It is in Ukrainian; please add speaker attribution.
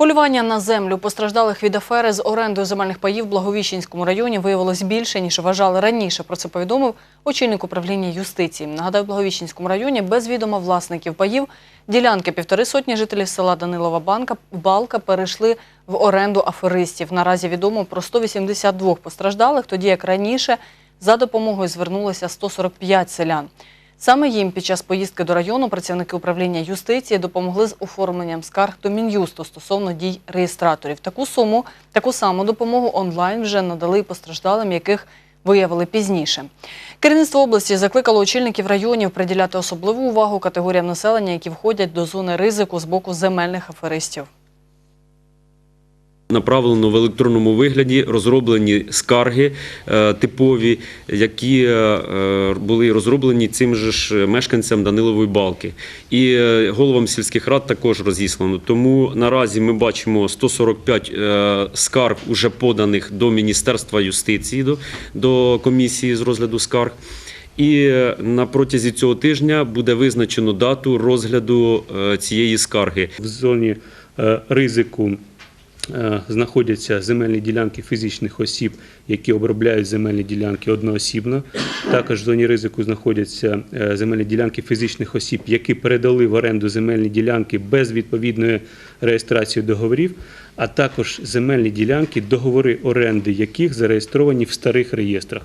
Speaker 1: Полювання на землю постраждалих від афери з орендою земельних паїв в Благовіщенському районі виявилось більше, ніж вважали раніше. Про це повідомив очільник управління юстиції. Нагадаю, в Благовіщенському районі без відома власників паїв ділянки півтори сотні жителів села Данилова Банка Балка перейшли в оренду аферистів. Наразі відомо про 182 постраждалих, тоді як раніше за допомогою звернулося 145 селян. Саме їм під час поїздки до району працівники управління юстиції допомогли з оформленням скарг до Мін'юсту стосовно дій реєстраторів. Таку суму, таку саму допомогу онлайн вже надали постраждалим, яких виявили пізніше. Керівництво області закликало очільників районів приділяти особливу увагу категоріям населення, які входять до зони ризику з боку земельних аферистів.
Speaker 2: Направлено в електронному вигляді розроблені скарги е, типові, які е, е, були розроблені цим же ж мешканцям Данилової балки. І головам сільських рад також розіслано. Тому наразі ми бачимо 145 е, скарг уже поданих до Міністерства юстиції, до, комісії з розгляду скарг. І на протязі цього тижня буде визначено дату розгляду цієї скарги.
Speaker 3: В зоні ризику знаходяться земельні ділянки фізичних осіб, які обробляють земельні ділянки одноосібно. Також в зоні ризику знаходяться е, земельні ділянки фізичних осіб, які передали в оренду земельні ділянки без відповідної реєстрації договорів, а також земельні ділянки, договори оренди яких зареєстровані в старих реєстрах.